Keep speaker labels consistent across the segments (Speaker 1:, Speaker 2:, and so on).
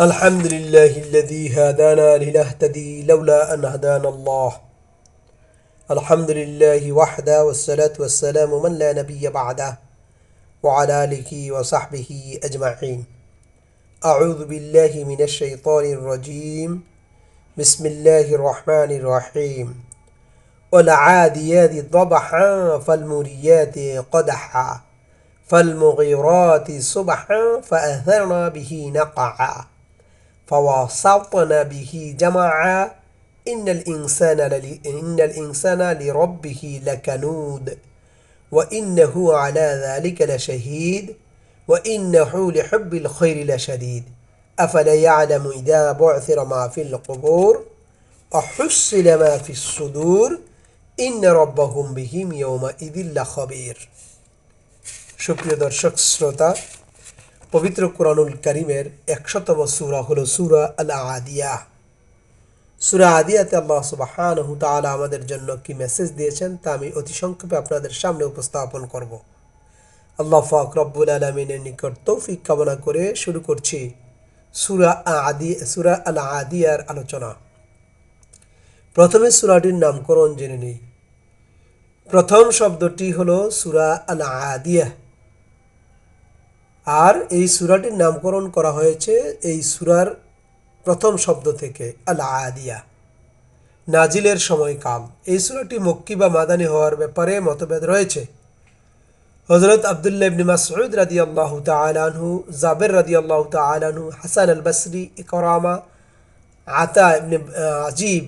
Speaker 1: الحمد لله الذي هدانا لنهتدي لولا أن هدانا الله. الحمد لله وحده والصلاة والسلام من لا نبي بعده وعلى آله وصحبه أجمعين. أعوذ بالله من الشيطان الرجيم. بسم الله الرحمن الرحيم. والعاديات ضبحا فالمريات قدحا فالمغيرات صبحا فأثرن به نقعا. فوسطن به جمعا. إن الإنسان, للي إن الإنسان لربه لكنود. وإنه على ذلك لشهيد. وإنه لحب الخير لشديد. أفلا يعلم إذا بعثر ما في القبور؟ وحصل ما في الصدور؟ إن ربهم بهم يومئذ لخبير. شكرا دارشق سروتا. পবিত্র কোরআনুল করিমের একশতম সূরা হল সুরা আল আদিয়া সুরা আদিয়াতে আল্লাহ সুবহানাহু তাআলা আমাদের জন্য কি মেসেজ দিয়েছেন তা আমি অতি সংক্ষেপে আপনাদের সামনে উপস্থাপন করব। আল্লাহ পাক রব্বুল আলামিনের নিকট তৌফিক কামনা করে শুরু করছি সুরা আদি, সুরা আল আদিয়ার আলোচনা। প্রথমে সুরাটির নামকরণ জেনে নেই। প্রথম শব্দটি হলো সুরা আল আদিয়া আর এই সূরাটির নামকরণ করা হয়েছে এই সূরার প্রথম শব্দ থেকে আল আদিয়া নাজিলের সময়কাল। এই সূরাটি মক্কি বা মাদানী হওয়ার ব্যাপারে মতভেদ রয়েছে। হজরত আবদুল্লাহ ইবনে মাসউদ রাদিয়াল্লাহু তাআলা আনহু, জাবের রাদিয়াল্লাহু তাআলা আনহু, হাসান আল বসরি ইকরামা, আতা ইবনে আজিব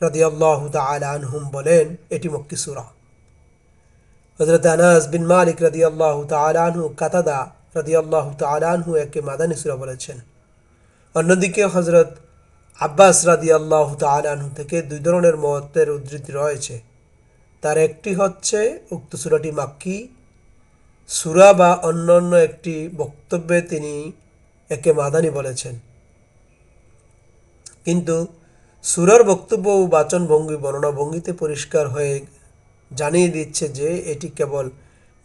Speaker 1: রাদিয়াল্লাহু তাআলা আনহুম বলেন, এটি মক্কি সূরা। হজরত আনাস বিন মালিক রাদিয়াল্লাহু তাআলা আনহু কাতাদা রাদিয়াল্লাহু তাআলা আনহু একে মাদানী সূরা বলেছেন। অন্যদিকে হজরত আব্বাস রাদিয়াল্লাহু তাআলা আনহু থেকে দুই ধরনের মতের উদ্ধৃতি রয়েছে। তার একটি হচ্ছে উক্ত সূরাটি মাক্কি। সুরা বা অন্যান্য একটি বক্তব্যে তিনি একে মাদানি বলেছেন। কিন্তু সুরার বক্তব্য ও বাচন ভঙ্গি বর্ণনা ভঙ্গিতে পরিষ্কার হয়ে জানিয়ে দিচ্ছে যে এটি কেবল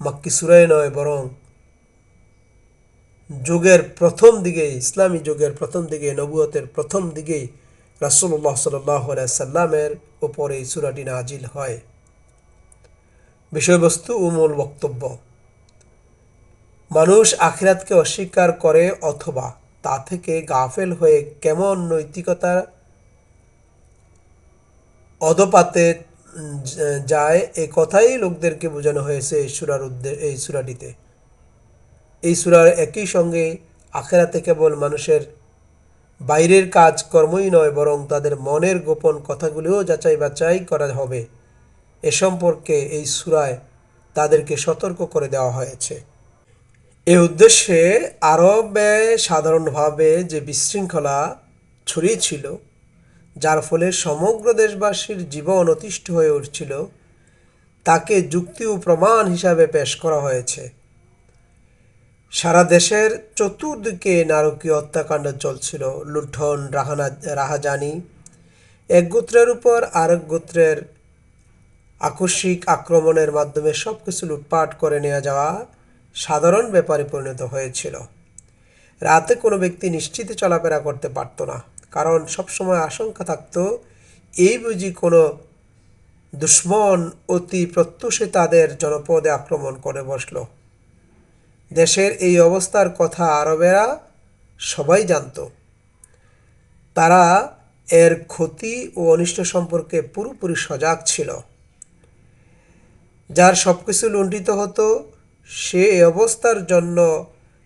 Speaker 1: মাক্কি সুরাই নয়, বরং যুগের প্রথম দিকে, ইসলামী যুগের প্রথম দিকে, নবুয়তের প্রথম দিকেই রাসুল্লাহ সাল্লামের ওপর এই সুরাটি নাজিল হয়। বিষয়বস্তু ও মূল বক্তব্য। মানুষ আখিরাতকে অস্বীকার করে অথবা তা থেকে গাফেল হয়ে কেমন নৈতিকতা অধপাতে যায়, এ কথাই লোকদেরকে বোঝানো হয়েছে এই সুরার উদ্দে, এই সুরাটিতে। এই সুরার একই সঙ্গে আখেরাতে কেবল মানুষের বাইরের কাজ কর্মই নয়, বরং তাদের মনের গোপন কথাগুলিও যাচাই বাছাই করা হবে। এ সম্পর্কে এই সুরায় তাদেরকে সতর্ক করে দেওয়া হয়েছে। এ উদ্দেশ্যে আরবে সাধারণভাবে যে বিশৃঙ্খলা ছড়িয়েছিল যার ফলে সমগ্র দেশবাসীর জীবন অতিষ্ঠ হয়ে উঠছিল, তাকে যুক্তি ও প্রমাণ হিসাবে পেশ করা হয়েছে। সারা দেশের চতুর্দিকে নারকীয় হত্যাকাণ্ড চলছিল। লুণ্ঠন, রাহানা, রাহাজানি, এক গোত্রের উপর আরেক গোত্রের আকস্মিক আক্রমণের মাধ্যমে সব কিছু লুটপাট করে নেওয়া যাওয়া সাধারণ ব্যাপারে পরিণত হয়েছিল। রাতে কোনো ব্যক্তি নিশ্চিতে চলাফেরা করতে পারতো না, কারণ সবসময় আশঙ্কা থাকত, এই বুঝি কোনো দুশ্মন অতি প্রত্যুষে তাদের জনপদে আক্রমণ করে বসল। দেশের এই অবস্থার কথা আরবেরা সবাই জানত। তারা এর ক্ষতি ও অনিষ্ট সম্পর্কে পুরোপুরি সজাগ ছিল। যার সব কিছু লুণ্ঠিত হতো, সে অবস্থার জন্য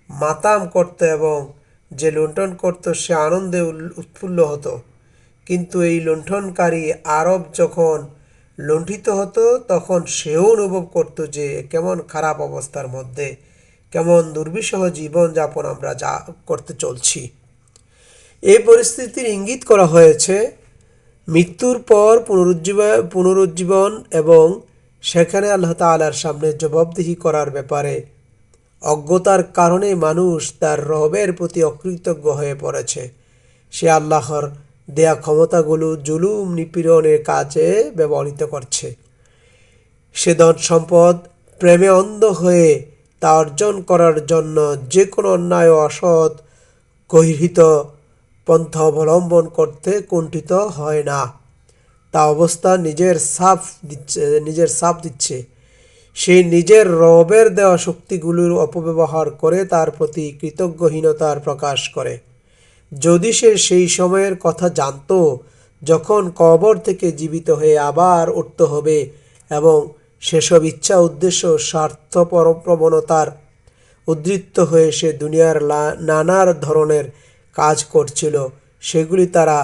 Speaker 1: মাতাম করত এবং যে লুণ্ঠন করত, সে আনন্দে উৎফুল্ল হতো। কিন্তু এই লুণ্ঠনকারী আরব যখন লুণ্ঠিত হতো, তখন সেও অনুভব করত যে, কেমন খারাপ অবস্থার মধ্যে কেমন দুর্বিষহ জীবনযাপন আমরা যা করতে চলছি। এই পরিস্থিতির ইঙ্গিত করা হয়েছে, মৃত্যুর পর পুনরুজ্জীবন পুনরুজ্জীবন এবং সেখানে আল্লাহ তালার সামনে জবাবদিহি করার ব্যাপারে। অজ্ঞতার কারণে মানুষ তার রবের প্রতি অকৃতজ্ঞ হয়ে পড়েছে। সে আল্লাহর দেয়া ক্ষমতাগুলো জুলুম নিপীড়নের কাজে ব্যবহৃত করছে। সে ধন সম্পদ প্রেমে অন্ধ হয়ে তা অর্জন করার জন্য যে কোনো অন্যায় অসৎ গহিত পন্থা অবলম্বন করতে কুণ্ঠিত হয় না। তা অবস্থা নিজের সাফ দিচ্ছে, নিজের সাফ দিচ্ছে। সে নিজের রবের দেওয়া শক্তিগুলোর অপব্যবহার করে তার প্রতি কৃতজ্ঞহীনতার প্রকাশ করে। যদি সে সেই সময়ের কথা জানতো, যখন কবর থেকে জীবিত হয়ে আবার উঠতে হবে এবং সেসব ইচ্ছা, উদ্দেশ্য, স্বার্থ প্রবণতার উদ্বৃত্ত হয়ে সে দুনিয়ার নানার ধরনের কাজ করছিল। সেগুলি তারা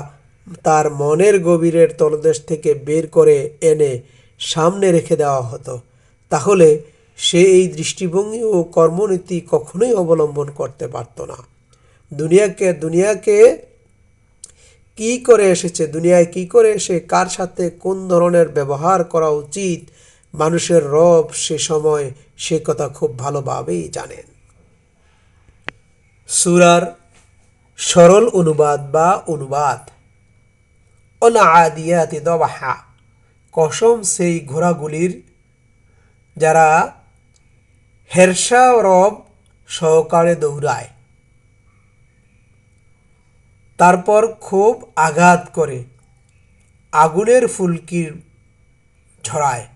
Speaker 1: তার মনের গভীরের তলদেশ থেকে বের করে এনে সামনে রেখে দেওয়া হতো। তাহলে সে এই দৃষ্টিভঙ্গি ও কর্মনীতি কখনোই অবলম্বন করতে পারত না। দুনিয়াকে দুনিয়াকে কি করে এসেছে, দুনিয়ায় কি করে এসে কার সাথে কোন ধরনের ব্যবহার করা উচিত মানুষের রব সে সময় সে কথা খুব ভালোভাবেই জানেন। সুরার সরল অনুবাদ বা অনুবাদ। অনাদিয়াতি দবাহা। কসম সেই ঘোড়াগুলির যারা হেরসা রব সহকারে দৌড়ায়। তারপর খুব আঘাত করে আগুনের ফুলকির ঝরায়।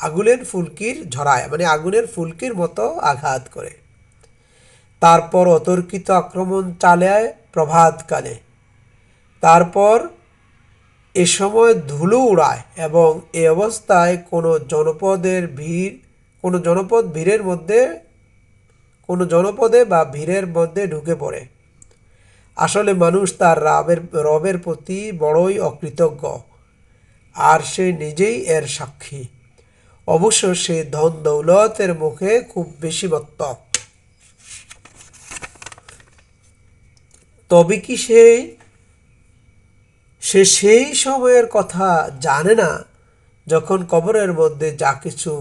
Speaker 1: আগুনের ফুলকির ঝরায় মানে আগুনের ফুলকির মতো আঘাত করে। তারপর অতর্কিত আক্রমণ চালায় প্রভাতকালে। তারপর এ সময় ধুলো উড়ায় এবং এ অবস্থায় কোনো জনপদের ভিড়, কোনো জনপদ ভিড়ের মধ্যে, কোনো জনপদে বা ভিড়ের মধ্যে ঢুকে পড়ে। আসলে মানুষ তার রাবের, রবের প্রতি বড়ই অকৃতজ্ঞ। আর সে নিজেই এর সাক্ষী। অবশ্য সে ধন দৌলতের মুখে খুব বেশি মত্ত তবে কি সেই সে সেই সময়ের কথা জানে না যখন কবরের মধ্যে যা কিছু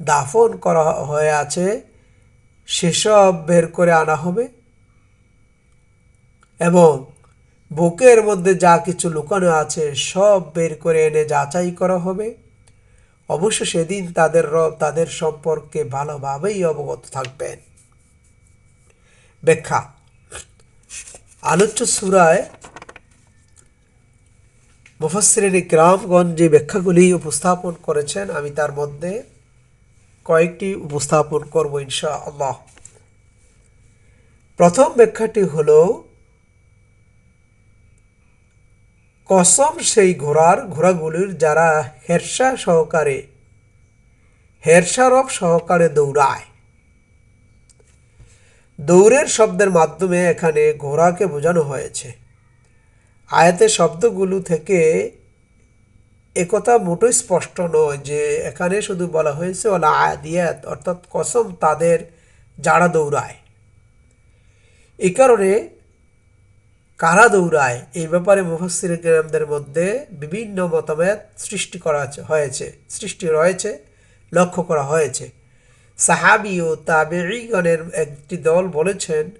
Speaker 1: দাফন করা হয়ে আছে সেসব বের করে আনা হবে? এবং বুকের মধ্যে যা কিছু লুকানো আছে সব বের করে এনে যাচাই করা হবে? অবশ্য সেদিন তাদের রব তাদের সম্পর্কে ভালোভাবেই অবগত থাকবেন। ব্যাখ্যা, আলোচ্য সুরায় মুফাসসিরিন ইকরামগঞ্জ যে ব্যাখ্যাগুলি উপস্থাপন করেছেন, আমি তার মধ্যে কয়েকটি উপস্থাপন করব ইনশা আল্লাহ প্রথম ব্যাখ্যাটি হলো কসম সেই ঘোড়ার ঘোড়াগুলির যারা হেরসা সহকারে হেরসারব সহকারে দৌড়ায়। দৌড়ের শব্দের মাধ্যমে এখানে ঘোড়াকে বোঝানো হয়েছে। আয়াতের শব্দগুলো থেকে একথা মোটেই স্পষ্ট নয় যে এখানে শুধু বলা হয়েছে ওলা আয়াদিয়াত অর্থাৎ কসম তাদের যারা দৌড়ায়। এই কারণে কারা দৌড়ায়? এই ব্যাপারে মুফাসির গ্রামদের মধ্যে বিভিন্ন মতামত সৃষ্টি করা হয়েছে, সৃষ্টি রয়েছে, লক্ষ্য করা হয়েছে। সাহাবি ও তাবেঈগণের একটি দল বলেছেন,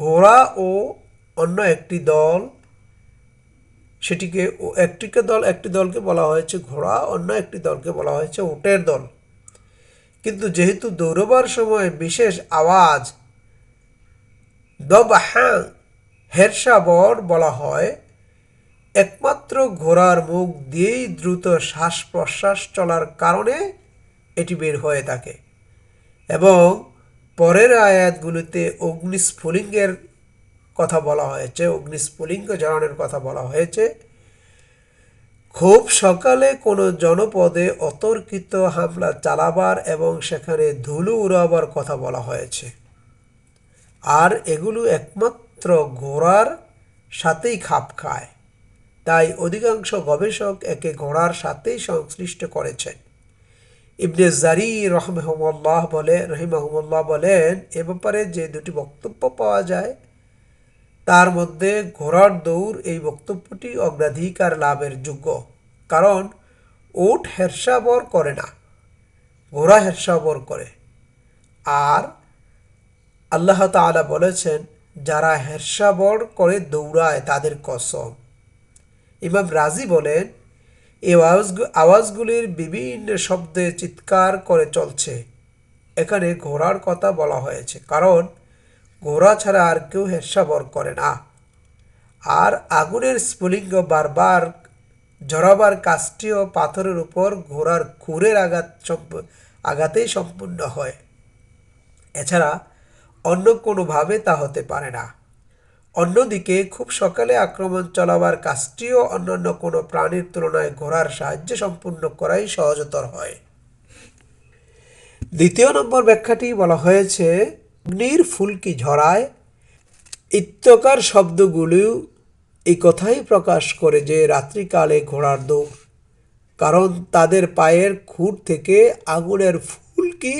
Speaker 1: ঘোড়া ও অন্য একটি দল, সেটিকে ও একটিকে দল, একটি দলকে বলা হয়েছে ঘোড়া, অন্য একটি দলকে বলা হয়েছে উটের দল। কিন্তু যেহেতু দৌড়বার সময় বিশেষ আওয়াজ, দবাহাং হেরসাবর বলা হয়, একমাত্র ঘোড়ার মুখ দিয়েই দ্রুত শ্বাস প্রশ্বাস চলার কারণে এটি বের হয়ে থাকে এবং পরের আয়াতগুলিতে অগ্নিস্ফুলিঙ্গের কথা বলা হয়েছে, অগ্নিস্ফুলিঙ্গ জ্বালানোর কথা বলা হয়েছে। খুব সকালে কোনো জনপদে অতর্কিত হামলা চালাবার এবং সেখানে ধুলো উড়াবার কথা বলা হয়েছে। আর এগুলো একমাত্র ঘোড়ার সাথেই খাপ খায়। তাই অধিকাংশ গবেষক একে ঘোড়ার সাথেই সংশ্লিষ্ট করেছেন। ইবনে জারি রহমহমল্লাহ বলে, রহিমহমল্লাহ বলেন, এ ব্যাপারে যে দুটি বক্তব্য পাওয়া যায়, তার মধ্যে ঘোড়ার দৌড় এই বক্তব্যটি অগ্রাধিকার লাভের যোগ্য। কারণ উট হেরসাবর করে না, ঘোড়া হেরসাবর করে। আর আল্লাহ তাআলা বলেছেন যারা হেরসাবর করে দৌড়ায় তাদের কসম। ইমাম রাজি বলেন এই আওয়াজ আওয়াজগুলির বিভিন্ন শব্দে চিৎকার করে চলছে। এখানে ঘোড়ার কথা বলা হয়েছে, কারণ ঘোড়া ছাড়া আর কেউ হেরসাবর করে না। আর আগুনের স্ফুলিঙ্গ বারবার জড়াবার কাজটিও পাথরের উপর ঘোড়ার খুরের আঘাত আঘাতেই সম্পূর্ণ হয়। এছাড়া অন্য কোনোভাবে তা হতে পারে না। অন্যদিকে, খুব সকালে আক্রমণ চালাবার কাজটিও অন্যান্য কোনো প্রাণীর তুলনায় ঘোড়ার সাহায্যে সম্পূর্ণ করাই সহজতর হয়। দ্বিতীয় নম্বর ব্যাখ্যাটি বলা হয়েছে, অগ্নির ফুলকি ঝরায়, ইত্যকার শব্দগুলিও এই কথাই প্রকাশ করে যে রাত্রিকালে ঘোড়ার দৌড়। কারণ তাদের পায়ের খুঁট থেকে আগুনের ফুলকি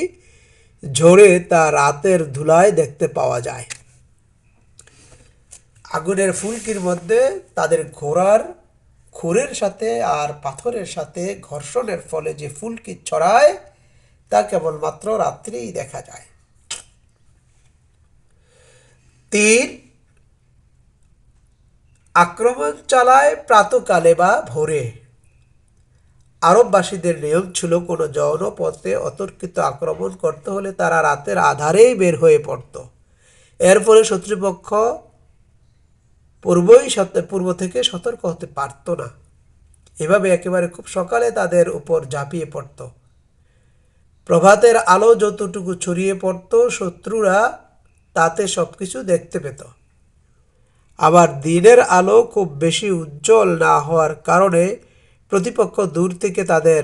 Speaker 1: ঝরে তা রাতের ধুলায় দেখতে পাওয়া যায়। আগুনের ফুলকির মধ্যে তাদের ঘোড়ার খুরের সাথে আর পাথরের সাথে ঘর্ষণের ফলে যে ফুলকি ছড়ায়, তা কেবলমাত্র রাত্রেই দেখা যায়। তিন, আক্রমণ চালায় প্রাতকালে বা ভোরে। আরববাসীদের নিয়ম ছিল কোনো জনপথে অতর্কিত আক্রমণ করতে হলে তারা রাতের আধারেই বের হয়ে পড়ত। এর ফলে শত্রুপক্ষ পূর্বই পূর্ব থেকে সতর্ক হতে পারত না। এভাবে একেবারে খুব সকালে তাদের উপর ঝাঁপিয়ে পড়ত। প্রভাতের আলো যতটুকু ছড়িয়ে পড়ত, শত্রুরা তাতে সবকিছু দেখতে পেত। আবার দিনের আলো খুব বেশি উজ্জ্বল না হওয়ার কারণে প্রতিপক্ষ দূর থেকে তাদের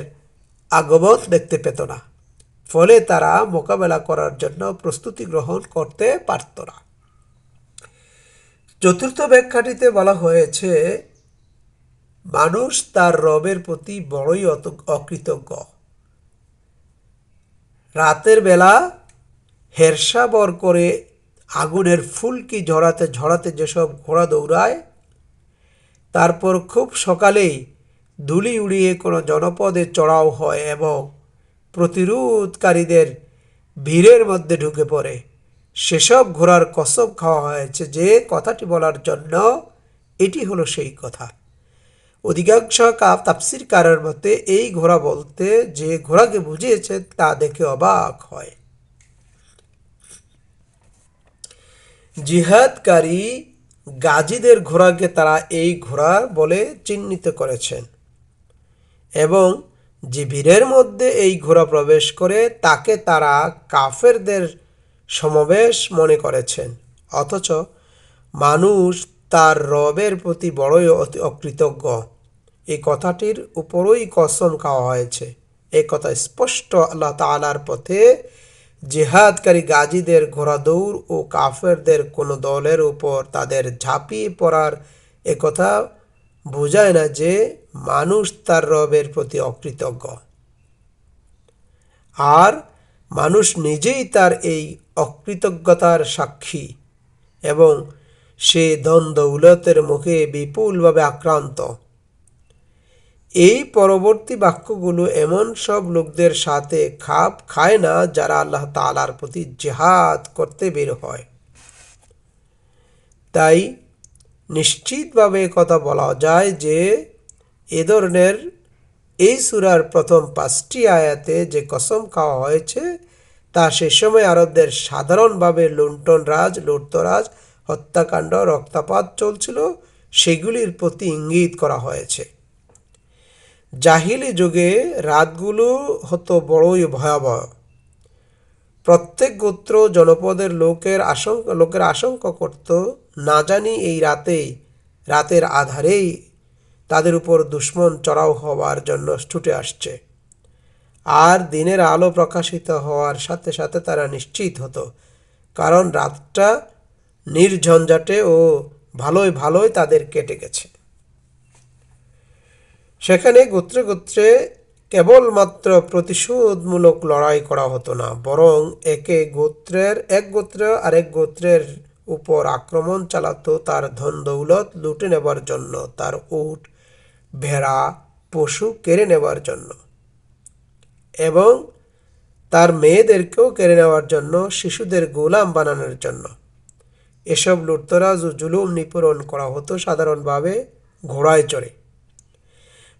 Speaker 1: আগমন দেখতে পেত না। ফলে তারা মোকাবেলা করার জন্য প্রস্তুতি গ্রহণ করতে পারত না। চতুর্থ ব্যাখ্যাটিতে বলা হয়েছে, মানুষ তার রবের প্রতি বড়ই অকৃতজ্ঞ। রাতের বেলা হেরসাবর করে আগুনের ফুলকি ঝরাতে ঝরাতে যেসব ঘোড়া দৌড়ায়, তারপর খুব সকালেই ধুলি উড়িয়ে কোনো জনপদে চড়াও হয় এবং প্রতিরোধকারীদের ভিড়ের মধ্যে ঢুকে পড়ে। সেসব ঘোড়ার কসম খাওয়া হয়েছে যে কথাটি বলার জন্য এটি হলো সেই কথা। অধিকাংশ কাপ তাপসির কারের মতে এই ঘোড়া বলতে যে ঘোড়াকে বুঝিয়েছে তা দেখে অবাক হয়। জিহাদকারী গাজীদের ঘোড়াকে তারা এই ঘোড়া বলে চিহ্নিত করেছেন। এবং যে ভিড়ের মধ্যে এই ঘোড়া প্রবেশ করে তাকে তারা কাফেরদের সমাবেশ মনে করেছেন। অথচ মানুষ তার রবের প্রতি বড়ই অতি- অকৃতজ্ঞ। এই কথাটির উপরই কসম খাওয়া হয়েছে। এই কথা স্পষ্ট আল্লাহ তালার পথে। জেহাদকারী গাজীদের ঘোড়া দৌড় ও কাফেরদের কোনো দলের উপর তাদের ঝাঁপিয়ে পড়ার একথা বোঝায় না যে মানুষ তার রবের প্রতি অকৃতজ্ঞ। আর মানুষ নিজেই তার এই অকৃতজ্ঞতার সাক্ষী এবং সে ধন দৌলতের মুখে বিপুলভাবে আক্রান্ত। এই পরবর্তী বাক্যগুলো এমন সব লোকদের সাথে খাপ খায় না যারা আল্লাহ তালার প্রতি জেহাদ করতে বের হয়। তাই নিশ্চিতভাবে কথা বলা যায় যে এ ধরনের এই সুরার প্রথম পাঁচটি আয়াতে যে কসম খাওয়া হয়েছে, তা সে সময় আরবদের সাধারণভাবে লুণ্ঠন রাজ লুটতরাজ হত্যাকাণ্ড, রক্তাপাত চলছিল, সেগুলির প্রতি ইঙ্গিত করা হয়েছে। জাহিলি যুগে রাতগুলো হতো বড়ই ভয়াবহ। প্রত্যেক গোত্র জনপদের লোকের আশঙ্কা লোকের আশঙ্কা করত, না জানি এই রাতেই, রাতের আধারেই তাদের উপর দুশ্মন চড়াও হওয়ার জন্য ছুটে আসছে। আর দিনের আলো প্রকাশিত হওয়ার সাথে সাথে তারা নিশ্চিত হতো, কারণ রাতটা নির্ঝঞ্ঝাটে ও ভালোই ভালোই তাদের কেটে গেছে। সেখানে গোত্রে গোত্রে কেবলমাত্র প্রতিশোধমূলক লড়াই করা হতো না, বরং একে গোত্রের, এক গোত্র আরেক গোত্রের উপর আক্রমণ চালাতো তার ধন দৌলত, লুটে নেবার জন্য তার উট ভেড়া, পশু কেড়ে নেওয়ার জন্য এবং তার মেয়েদেরকেও কেড়ে নেওয়ার জন্য, শিশুদের গোলাম বানানোর জন্য। এসব লুটতরাজ ও জুলুম নিপূরণ করা হতো সাধারণভাবে ঘোড়ায় চড়ে।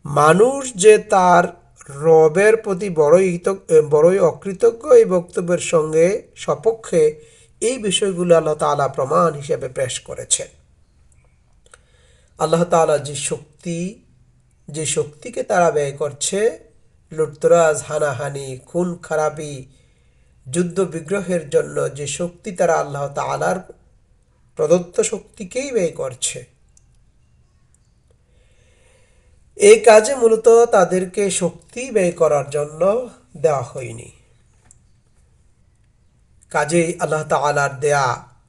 Speaker 1: মানুষ যে তার রবের প্রতি বড়ই বড়ই অকৃতজ্ঞ এই বক্তব্যের সঙ্গে সপক্ষে এই বিষয়গুলো আল্লাহ তাআলা প্রমাণ হিসেবে পেশ করেছেন। আল্লাহ তাআলা যে শক্তি যে শক্তিকে তারা ব্যয় করছে লুটতরাজ হানাহানি, খুন খারাপি, যুদ্ধ বিগ্রহের জন্য যে শক্তি তারা আল্লাহ তাআলার প্রদত্ত শক্তিকেই ব্যয় করছে। এই কাজে মূলত তাদেরকে শক্তি ব্যয় করার জন্য দেওয়া হয়নি। কাজেই আল্লাহ তাআলার দেয়া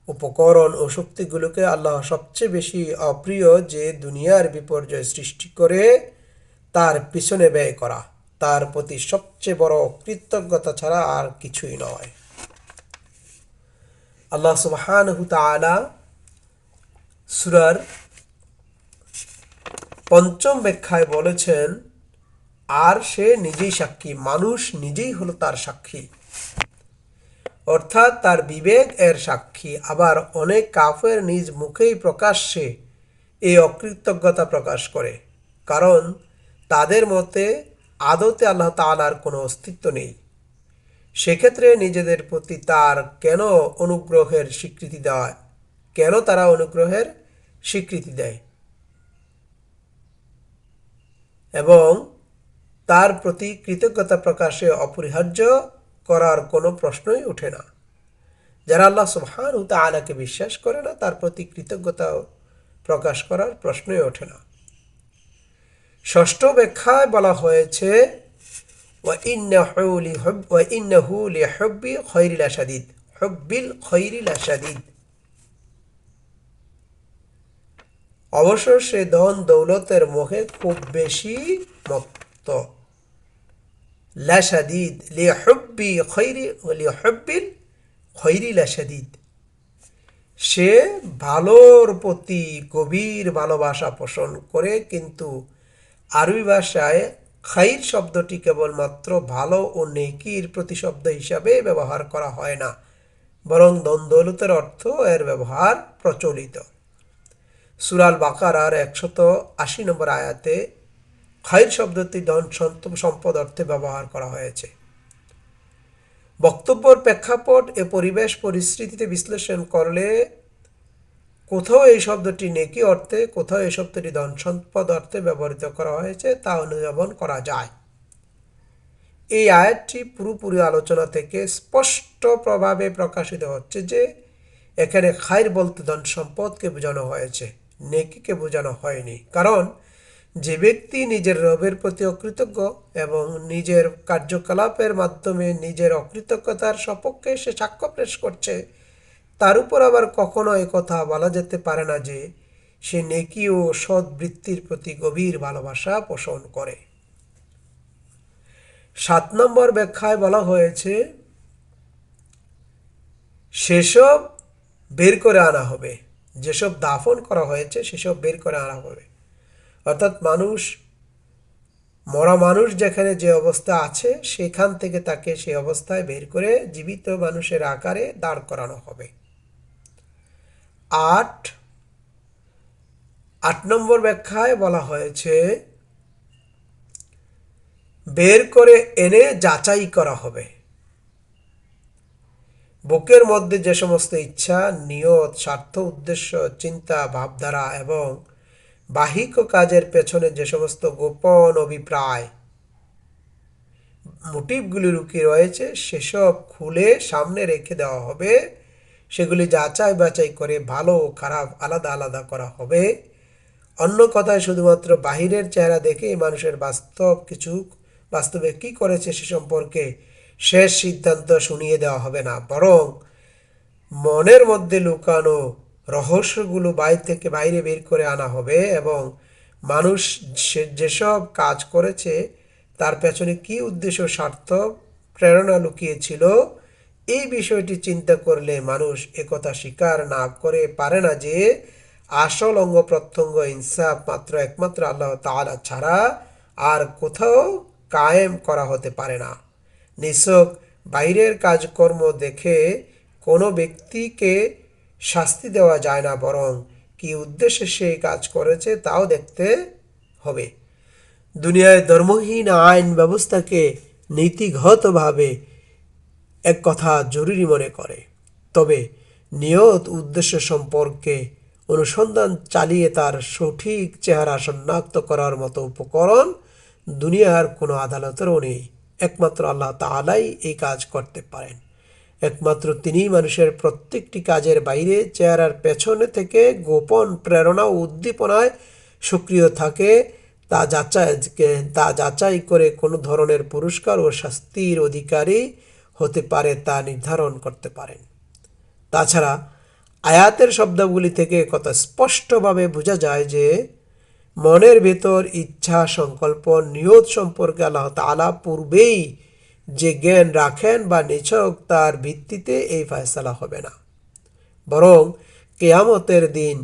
Speaker 1: উপকরণ ও শক্তিগুলোকে আল্লাহ সবচেয়ে বেশি অপ্রিয় যে দুনিয়ার বিপর্যয় সৃষ্টি করে তার পিছনে ব্যয় করা। তার প্রতি সবচেয়ে বড় কৃতজ্ঞতা ছাড়া আর কিছুই নয়। আল্লাহ সুবহানাহু তাআলা সূরার পঞ্চম ব্যাখ্যায় বলেছেন, আর সে নিজেই সাক্ষী, মানুষ নিজেই হলো তার সাক্ষী। অর্থাৎ তার বিবেক এর সাক্ষী। আবার অনেক কাফের নিজ মুখেই প্রকাশ্যে এই অকৃতজ্ঞতা প্রকাশ করে। কারণ তাদের মতে আদতে আল্লাহ তালার কোনো অস্তিত্ব নেই। সেক্ষেত্রে নিজেদের প্রতি তার কেন অনুগ্রহের স্বীকৃতি দেওয়া কেন তারা অনুগ্রহের স্বীকৃতি দেয়? এবং তার প্রতি কৃতজ্ঞতা প্রকাশে অপরিহার্য করার কোনো প্রশ্নই ওঠে না। যারা আল্লাহ সুবহান তাআলাকে বিশ্বাস করে না, তার প্রতি কৃতজ্ঞতা প্রকাশ করার প্রশ্নই ওঠে না। ষষ্ঠ ব্যাখ্যায় বলা হয়েছে অবশ্য সে ধন দৌলতের মুখে খুব বেশি মত্ত। লাসাদিদ লি হব্বি খৈরি, লি হব্বিল খৈরি লাসাদিদ সে ভালোর প্রতি গভীর ভালোবাসা পোষণ করে কিন্তু আরবি ভাষায় খাইর শব্দটি কেবলমাত্র ভালো ও নেকির প্রতিশব্দ হিসাবে ব্যবহার করা হয় না, বরং দ্বন্দ্বলুতের অর্থ এর ব্যবহার প্রচলিত। সুরাল বাকারার একশত আশি নম্বর আয়াতে খাইর শব্দটি ধন সম্পদ অর্থে ব্যবহার করা হয়েছে। বক্তব্যর প্রেক্ষাপট এ পরিবেশ পরিস্থিতিতে বিশ্লেষণ করলে কোথাও এই শব্দটি নেকি অর্থে, কোথাও এই শব্দটি ধন সম্পদ অর্থে ব্যবহৃত করা হয়েছে, তা অনুধাবন করা যায়। এই আয়াতটি পুরোপুরি আলোচনা থেকে স্পষ্ট প্রভাবে প্রকাশিত হচ্ছে যে, এখানে খাইর বলতে ধন সম্পদকে বোঝানো হয়েছে, নেকিকে বোঝানো হয়নি। কারণ, যে ব্যক্তি নিজের রবের প্রতি অকৃতজ্ঞ এবং নিজের কার্যকলাপের মাধ্যমে নিজের অকৃতজ্ঞতার সপক্ষে সে সাক্ষ্য পেশ করছে তার উপর আবার কখনো কথা বলা যেতে পারে না যে সে নেকি ও সৎ বৃত্তির প্রতি গভীর ভালোবাসা পোষণ করে। সাত নম্বর ব্যাখ্যায় বলা হয়েছে, সেসব বের করে আনা হবে। যেসব দাফন করা হয়েছে, সেসব বের করে আনা হবে। অর্থাৎ মানুষ, মরা মানুষ যেখানে যে অবস্থা আছে, সেখান থেকে তাকে সেই অবস্থায় বের করে জীবিত মানুষের আকারে দাঁড় করানো হবে। আট আট নম্বর ব্যাখ্যায় বলা হয়েছে, বের করে এনে যাচাই করা হবে। বুকের মধ্যে যে সমস্ত ইচ্ছা, নিয়ত, স্বার্থ, উদ্দেশ্য, চিন্তা, ভাবধারা এবং বাহিক কাজের পেছনে যে সমস্ত গোপন অভিপ্রায়, মোটিভগুলি লুকিয়ে রয়েছে, সেসব খুলে সামনে রেখে দেওয়া হবে। সেগুলি যাচাই বাছাই করে ভালো ও খারাপ আলাদা আলাদা করা হবে। অন্য কথায় শুধুমাত্র বাহিরের চেহারা দেখে মানুষের বাস্তব কিছু, বাস্তবে কি করেছে সে সম্পর্কে শেষ সিদ্ধান্ত শুনিয়ে দেওয়া হবে না। বরং মনের মধ্যে লুকানো রহস্যগুলো বাইরে থেকে বাইরে বের করে আনা হবে এবং মানুষ যেসব কাজ করেছে, তার পেছনে কি উদ্দেশ্য, স্বার্থ, প্রেরণা লুকিয়েছিল এই বিষয়টি চিন্তা করলে মানুষ একথা স্বীকার না করে পারে না যে আসল অঙ্গ প্রত্যঙ্গ ইনসাফ মাত্র একমাত্র আল্লাহ তাআলা ছাড়া আর কোথাও কায়েম করা হতে পারে না। নিছক বাইরের কাজকর্ম দেখে কোনো ব্যক্তিকে শাস্তি দেওয়া যায় না, বরং কি উদ্দেশ্যে সে কাজ করেছে তাও দেখতে হবে। দুনিয়ায় ধর্মহীন আইন ব্যবস্থাকে নীতিগতভাবে এক কথা জরুরি মনে করে। তবে নিয়ত উদ্দেশ্য সম্পর্কে অনুসন্ধান চালিয়ে তার সঠিক চেহারা শনাক্ত করার মতো উপকরণ দুনিয়ার কোনো আদালতেরও নেই। একমাত্র আল্লাহ তাআলাই এই কাজ করতে পারেন। একমাত্র তিনিই মানুষের প্রত্যেকটি কাজের বাইরে চেহারার পেছনে থেকে গোপন প্রেরণা ও উদ্দীপনায় সক্রিয় থাকে, তা যাচাই তা যাচাই করে কোনো ধরনের পুরস্কার ও শাস্তির অধিকারী হতে পারে তা নির্ধারণ করতে পারেন। তাছাড়া আয়াতের শব্দগুলি থেকে কত স্পষ্টভাবে বোঝা যায় যে মনের ভেতর ইচ্ছা, সংকল্প, নিয়ত সম্পর্কে আল্লাহ তাআলা পূর্বেই যে জ্ঞান রাখেন বা নিছক, তার ভিত্তিতে এই ফয়সালা হবে না। বরং কেয়ামতের দিন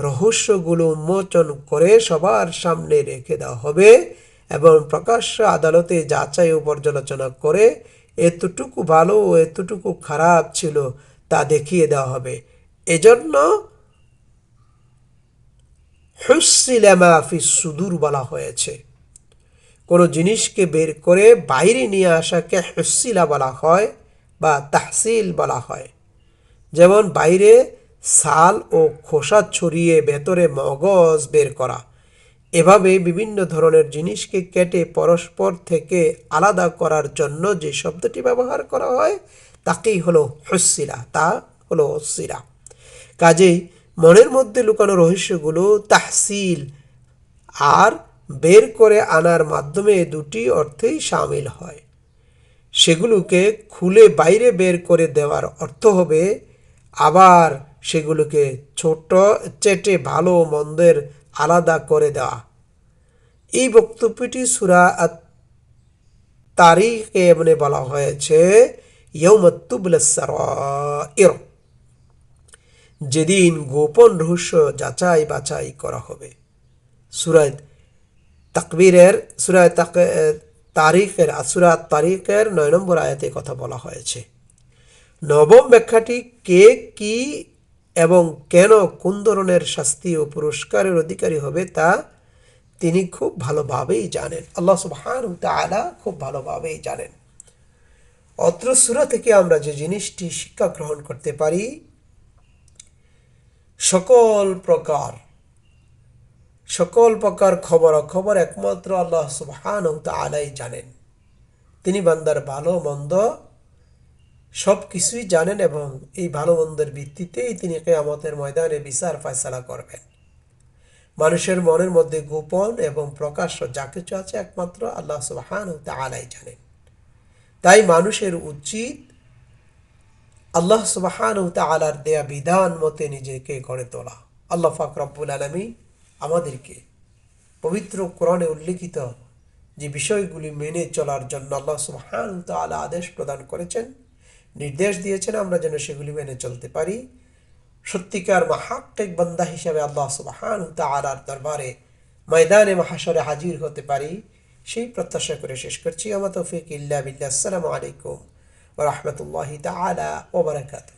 Speaker 1: রহস্যগুলো উন্মোচন করে সবার সামনে রেখে দেওয়া হবে এবং প্রকাশ্য আদালতে যাচাই ও পর্যালোচনা করে এতটুকু ভালো ও এতটুকু খারাপ ছিল তা দেখিয়ে দেওয়া হবে। এজন্য হুসিলামাফি সুদূর বলা হয়েছে। কোনো জিনিসকে বের করে বাইরে নিয়ে আসাকে হুসিলা বলা হয় বা তাহসিল বলা হয়। যেমন বাইরে সাল ও খোসা ছড়িয়ে ভেতরে মগজ বের করা। এভাবে বিভিন্ন ধরনের জিনিসকে কেটে পরস্পর থেকে আলাদা করার জন্য যে শব্দটি ব্যবহার করা হয়, তাকেই হলো হস্সিলা, তা হলো হস্সিলা। কাজেই মনের মধ্যে লুকানো রহস্যগুলো তাহসিল আর বের করে আনার মাধ্যমে দুটি অর্থেই সামিল হয়। সেগুলোকে খুলে বাইরে বের করে দেওয়ার অর্থ হবে, আবার সেগুলোকে ছোট, চেটে ভালো, মন্দের আলাদা করে দেওয়া। এই বক্তব্যটি সুরা তারিখে এমনি বলা হয়েছে যেদিন গোপন রহস্য যাচাই বাছাই করা হবে। সুরায় তাকবীরের, সুরায় তারিখের সুরাত তারিখের নয় নম্বর আয়াতে কথা বলা হয়েছে। নবম ব্যাখ্যাটি কে কি এবং কেন কোন ধরনের শাস্তি ও পুরস্কারের অধিকারী হবে তা তিনি খুব ভালোভাবেই জানেন। আল্লাহ সুবহান তাআলা খুব ভালোভাবেই জানেন। অত্র সুরা থেকে আমরা যে জিনিসটি শিক্ষা গ্রহণ করতে পারি, সকল প্রকার সকল প্রকার খবর খবর একমাত্র আল্লাহ সুবহান তাআলাই জানেন। তিনি বান্দার ভালো, মন্দ সব কিছুই জানেন এবং এই ভালো মন্দের ভিত্তিতেই তিনি কেয়ামতের ময়দানে বিচার ফয়সালা করবেন। মানুষের মনের মধ্যে গোপন এবং প্রকাশ্য যা কিছু আছে একমাত্র আল্লাহ সুবাহান তালাই জানেন। তাই মানুষের উচিত আল্লাহ সুবাহান তালার দেয়া বিধান মতে নিজেকে গড়ে তোলা। আল্লাহ ফাক রব্বুল আলমী আমাদেরকে পবিত্র কোরআনে উল্লিখিত যে বিষয়গুলি মেনে চলার জন্য আল্লাহ সুবাহান তালা আদেশ প্রদান করেছেন নির্দেশ দিয়েছেন, আমরা যেন সেগুলি মেনে চলতে পারি। সত্যিকার মাহাক্কেক বন্দা হিসাবে আল্লাহ সুবাহান তালার দরবারে, ময়দানে মাহাসরে হাজির হতে পারি। সেই প্রত্যাশা করে শেষ করছি। আমার তৌফিক ইল্লা বিল্লা আসসালামু আলাইকুম রহমতুল্লাহি তালা ওবরাকাতু